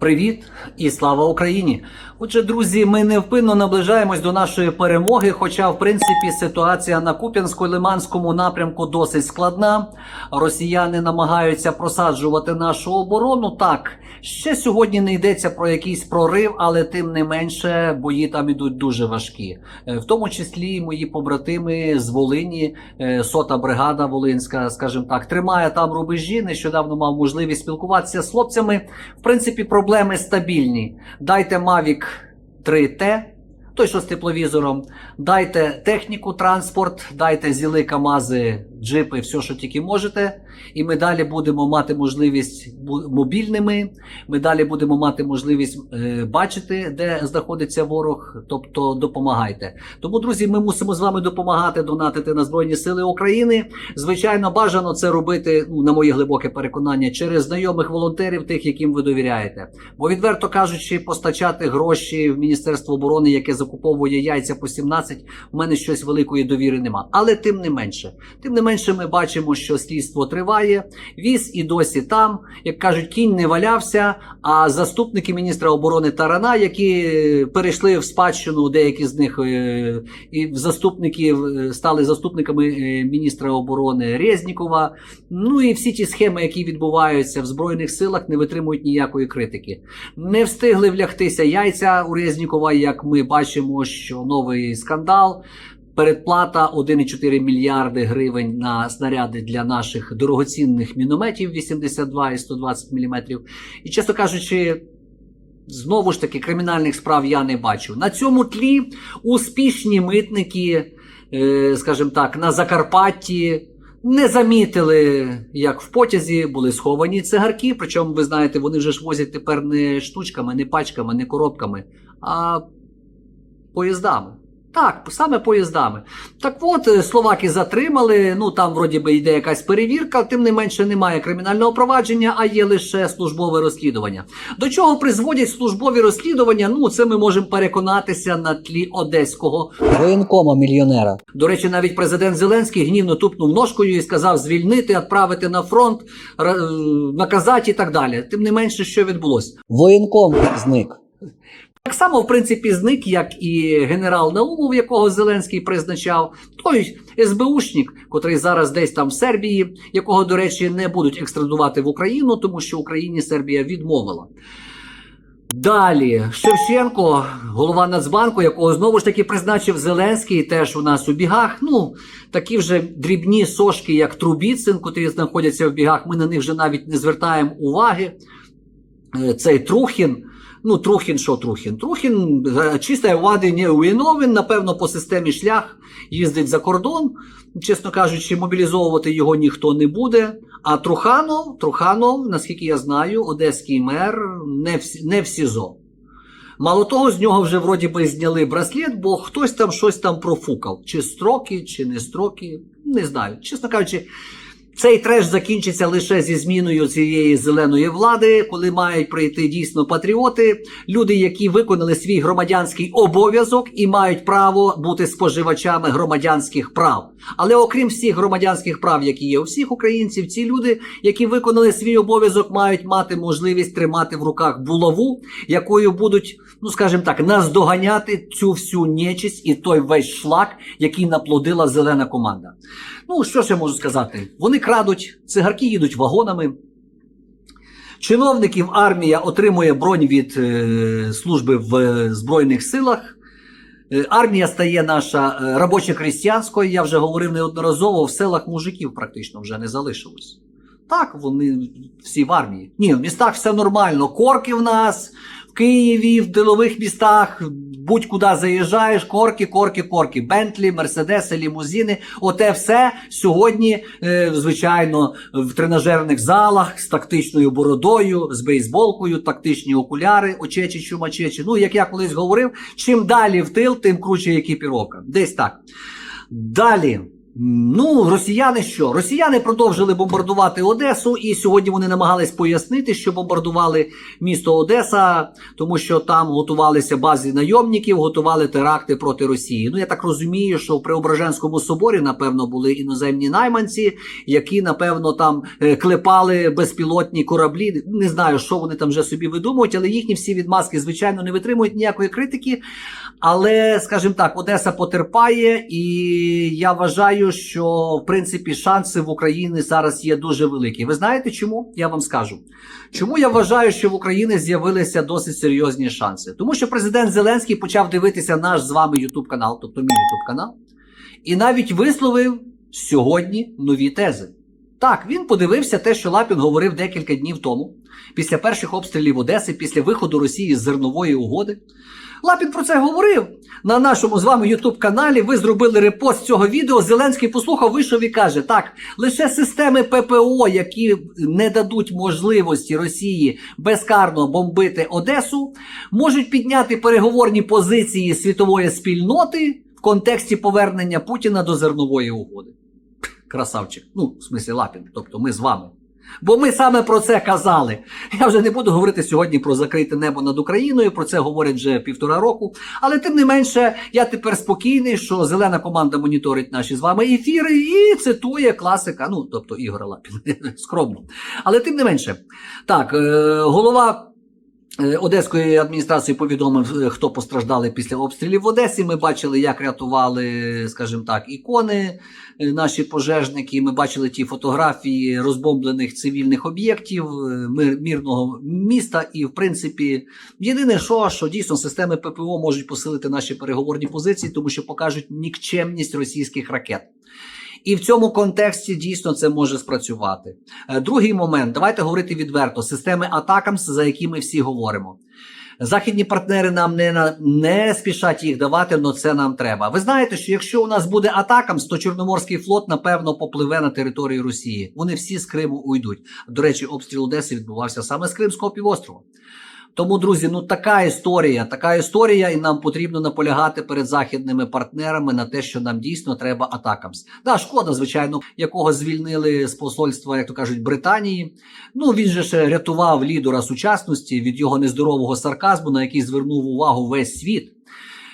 Привіт і слава Україні! Отже, друзі, ми невпинно наближаємось до нашої перемоги. Хоча, в принципі, ситуація на Куп'янсько-Лиманському напрямку досить складна. Росіяни намагаються просаджувати нашу оборону. Так, ще сьогодні не йдеться про якийсь прорив, але тим не менше бої там ідуть дуже важкі. Е, В тому числі мої побратими з Волині, е, сота бригада Волинська, скажімо так, тримає там рубежі. Нещодавно мав можливість спілкуватися з хлопцями. В принципі, проблеми стабільні. Дайте Mavic 3T, той, що з тепловізором, дайте техніку, транспорт, дайте зіли, камази, джипи, все, що тільки можете. І ми далі будемо мати можливість мобільними. Ми далі будемо мати можливість е, бачити, де знаходиться ворог. Тобто допомагайте. Тому, друзі, ми мусимо з вами допомагати донатити на Збройні Сили України. Звичайно, бажано це робити, ну, на моє глибоке переконання, через знайомих волонтерів, тих, яким ви довіряєте. Бо, відверто кажучи, постачати гроші в Міністерство оборони, яке закуповує яйця по 17, в мене щось великої довіри нема. Але тим не менше, тим не менше, ми бачимо, що слідство триває. Віз і досі там, як кажуть, кінь не валявся. А заступники міністра оборони Тарана, які перейшли в спадщину, деякі з них е, і в заступників е, стали заступниками е, міністра оборони Резнікова. Ну і всі ті схеми, які відбуваються в збройних силах, не витримують ніякої критики. Не встигли влягтися яйця у Резнікова, як ми бачимо, що новий скандал. Передплата 1,4 мільярди гривень на снаряди для наших дорогоцінних мінометів 82 і 120 мм. І, чесно кажучи, знову ж таки кримінальних справ я не бачу. На цьому тлі успішні митники, е, скажімо так, на Закарпатті. Не замітили, як в потязі були сховані цигарки. Причому, ви знаєте, вони вже ж возять тепер не штучками, не пачками, не коробками, а поїздами. Так, саме поїздами. Так от, е, словаки затримали. Ну там вроді би йде якась перевірка, тим не менше немає кримінального провадження, а є лише службове розслідування. До чого призводять службові розслідування? Ну, це ми можемо переконатися на тлі одеського воєнкома мільйонера. До речі, навіть президент Зеленський гнівно тупнув ножкою і сказав звільнити, відправити на фронт, е, наказати і так далі. Тим не менше, що відбулося. Воєнком зник. Так само, в принципі, зник, як і генерал Наумов, якого Зеленський призначав, той СБУшник, котрий зараз десь там в Сербії, якого, до речі, не будуть екстрадувати в Україну, тому що Україні Сербія відмовила. Далі Шевченко, голова Нацбанку, якого знову ж таки призначив Зеленський, теж у нас у бігах. Ну, такі вже дрібні сошки, як Трубіцин, котрі знаходяться в бігах. Ми на них вже навіть не звертаємо уваги. Е, Цей Трухін. Ну, Трухін, що Трухін? Трухін е, чисто влади не виновен, напевно, по системі шлях їздить за кордон. Чесно кажучи, мобілізовувати його ніхто не буде. А Труханов, Труханов, наскільки я знаю, одеський мер не в, не в СІЗО. Мало того, з нього вже вроді би зняли браслет, бо хтось там щось там профукав. Чи строки, чи не строки, не знаю. Чесно кажучи, цей треш закінчиться лише зі зміною цієї зеленої влади, коли мають прийти дійсно патріоти, люди, які виконали свій громадянський обов'язок і мають право бути споживачами громадянських прав. Але окрім всіх громадянських прав, які є у всіх українців, ці люди, які виконали свій обов'язок, мають мати можливість тримати в руках булаву, якою будуть, ну скажімо так, наздоганяти цю всю нечисть і той весь шлак, який наплодила зелена команда. Ну, що ж я можу сказати? Вони крадуть, цигарки їдуть вагонами. Чиновників армія отримує бронь від е, служби в е, Збройних силах. Е, армія стає наша е, робоче-крістянською. Я вже говорив неодноразово, в селах мужиків практично вже не залишилось. Так, вони всі в армії. Ні, в містах все нормально. Корки в нас, в Києві, в ділових містах, будь-куди заїжджаєш, корки, корки, корки. Бентлі, мерседеси, лімузини. Оте все сьогодні, е, звичайно, в тренажерних залах з тактичною бородою, з бейсболкою, тактичні окуляри, очечі, чумачечі. Ну, як я колись говорив, чим далі в тил, тим круче екіпіровка. Десь так. Далі. Ну, росіяни що? Росіяни продовжили бомбардувати Одесу, і сьогодні вони намагались пояснити, що бомбардували місто Одеса, тому що там готувалися бази найомників, готували теракти проти Росії. Ну я так розумію, що в Преображенському соборі, напевно, були іноземні найманці, які, напевно, там е, клепали безпілотні кораблі. Не знаю, що вони там вже собі видумують, але їхні всі відмазки, звичайно, не витримують ніякої критики. Але, скажімо так, Одеса потерпає, і я вважаю, що в принципі шанси в Україні зараз є дуже великі. Ви знаєте чому? Я вам скажу. Чому я вважаю, що в Україні з'явилися досить серйозні шанси? Тому що президент Зеленський почав дивитися наш з вами Ютуб канал, тобто мій Ютуб канал, і навіть висловив сьогодні нові тези. Так, він подивився те, що Лапін говорив декілька днів тому, після перших обстрілів Одеси, після виходу Росії з зернової угоди. Лапін про це говорив на нашому з вами Ютуб каналі. Ви зробили репост цього відео. Зеленський послухав, вийшов і каже: так, лише системи ППО, які не дадуть можливості Росії безкарно бомбити Одесу, можуть підняти переговорні позиції світової спільноти в контексті повернення Путіна до зернової угоди. Красавчик. Ну, в смислі Лапін, тобто ми з вами. Бо ми саме про це казали. Я вже не буду говорити сьогодні про закрите небо над Україною. Про це говорять вже півтора року. Але тим не менше, я тепер спокійний, що зелена команда моніторить наші з вами ефіри і цитує класика. Ну тобто Ігора Лапін. скромно. Але тим не менше, так, е, голова. Е, Одеської адміністрації повідомив, е, хто постраждали після обстрілів в Одесі. Ми бачили, як рятували, скажімо так, ікони е, наші пожежники. Ми бачили ті фотографії розбомблених цивільних об'єктів мир- мирного міста. І, в принципі, єдине, що, що дійсно системи ППО можуть посилити наші переговорні позиції, тому що покажуть нікчемність російських ракет. І в цьому контексті дійсно це може спрацювати. Е, Другий момент, давайте говорити відверто: системи Атакамс, за які ми всі говоримо. Західні партнери нам не, не спішать їх давати, але це нам треба. Ви знаєте, що якщо у нас буде Атакамс, то Чорноморський флот напевно попливе на територію Росії. Вони всі з Криму уйдуть. До речі, обстріл Одеси відбувався саме з Кримського півострова. Тому, друзі, ну така історія, така історія, і нам потрібно наполягати перед західними партнерами на те, що нам дійсно треба атакамс. Да, шкода, звичайно, якого звільнили з посольства, як то кажуть, Британії. Ну він же ще рятував лідера сучасності від його нездорового сарказму, на який звернув увагу весь світ.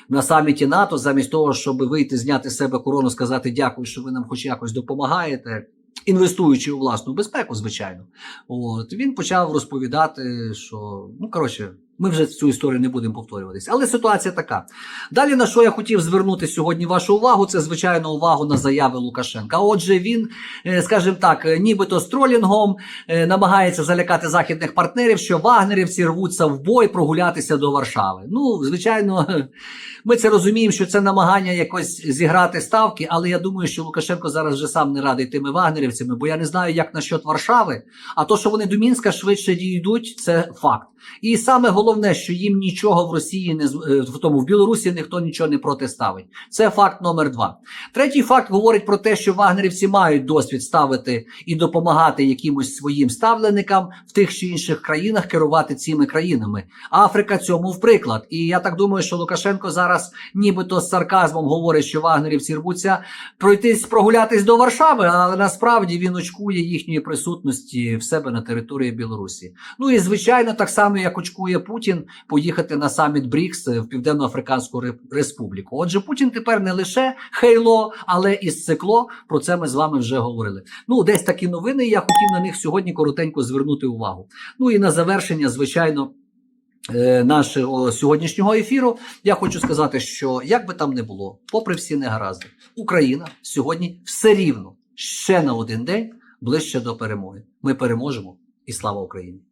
На саміті НАТО, замість того, щоб вийти, зняти з себе корону, сказати дякую, що ви нам хоч якось допомагаєте, інвестуючи у власну безпеку, звичайно. От він почав розповідати, що ну коротше, ми вже цю історію не будемо повторюватися. Але ситуація така. Далі на що я хотів звернути сьогодні вашу увагу, це звичайно увагу на заяви Лукашенка. Отже, він, е, скажімо так, е, нібито з тролінгом е, намагається залякати західних партнерів, що вагнерівці рвуться в бой прогулятися до Варшави. Ну, звичайно, ми це розуміємо, що це намагання якось зіграти ставки, але я думаю, що Лукашенко зараз вже сам не радий тими вагнерівцями, бо я не знаю, як насчет Варшави. А то, що вони до Мінська швидше дійдуть, це факт. І саме головне, що їм нічого в Росії не е, в тому в Білорусі ніхто нічого не протиставить. Це факт номер два. Третій факт говорить про те, що вагнерівці мають досвід ставити і допомагати якимось своїм ставленикам в тих чи інших країнах керувати цими країнами. Африка цьому в приклад. І я так думаю, що Лукашенко зараз нібито з сарказмом говорить, що вагнерівці рвуться пройтись прогулятись до Варшави, але насправді він очкує їхньої присутності в себе на території Білорусі. Ну і звичайно, так само як очкує Путін поїхати на саміт БРІКС в Південно-Африканську Республіку. Отже, Путін тепер не лише хейло, але і сцикло. Про це ми з вами вже говорили. Ну, десь такі новини. Я хотів на них сьогодні коротенько звернути увагу. Ну і на завершення, звичайно. е, Нашого сьогоднішнього ефіру я хочу сказати, що як би там не було, попри всі негаразди, Україна сьогодні все рівно ще на один день ближче до перемоги. Ми переможемо і слава Україні!